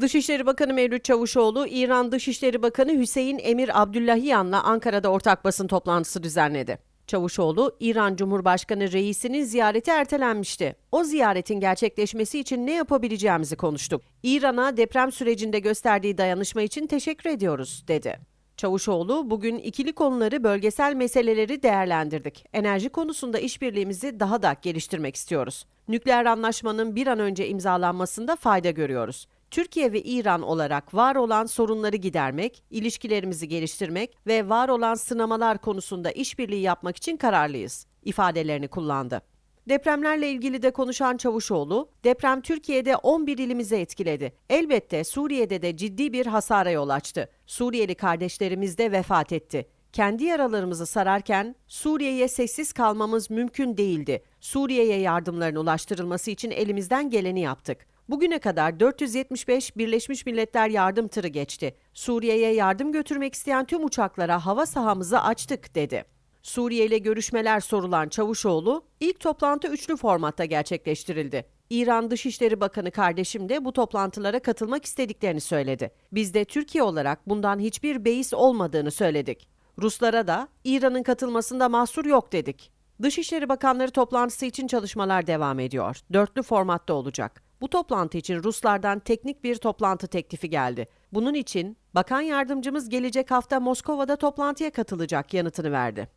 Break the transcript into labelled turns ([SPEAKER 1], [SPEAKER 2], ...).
[SPEAKER 1] Dışişleri Bakanı Mevlüt Çavuşoğlu, İran Dışişleri Bakanı Hüseyin Emir Abdullahiyan'la Ankara'da ortak basın toplantısı düzenledi. Çavuşoğlu, İran Cumhurbaşkanı reisinin ziyareti ertelenmişti. O ziyaretin gerçekleşmesi için ne yapabileceğimizi konuştuk. İran'a deprem sürecinde gösterdiği dayanışma için teşekkür ediyoruz, dedi. Çavuşoğlu, bugün ikili konuları, bölgesel meseleleri değerlendirdik. Enerji konusunda işbirliğimizi daha da geliştirmek istiyoruz. Nükleer anlaşmanın bir an önce imzalanmasında fayda görüyoruz. Türkiye ve İran olarak var olan sorunları gidermek, ilişkilerimizi geliştirmek ve var olan sınamalar konusunda işbirliği yapmak için kararlıyız ifadelerini kullandı. Depremlerle ilgili de konuşan Çavuşoğlu, deprem Türkiye'de 11 ilimizi etkiledi. Elbette Suriye'de de ciddi bir hasara yol açtı. Suriyeli kardeşlerimiz de vefat etti. Kendi yaralarımızı sararken Suriye'ye sessiz kalmamız mümkün değildi. Suriye'ye yardımların ulaştırılması için elimizden geleni yaptık. Bugüne kadar 475 Birleşmiş Milletler yardım tırı geçti. Suriye'ye yardım götürmek isteyen tüm uçaklara hava sahamızı açtık dedi. Suriye ile görüşmeler sorulan Çavuşoğlu, ilk toplantı üçlü formatta gerçekleştirildi. İran Dışişleri Bakanı kardeşim de bu toplantılara katılmak istediklerini söyledi. Biz de Türkiye olarak bundan hiçbir beis olmadığını söyledik. Ruslara da İran'ın katılmasında mahsur yok dedik. Dışişleri Bakanları toplantısı için çalışmalar devam ediyor. Dörtlü formatta olacak. Bu toplantı için Ruslardan teknik bir toplantı teklifi geldi. Bunun için Bakan Yardımcımız gelecek hafta Moskova'da toplantıya katılacak yanıtını verdi.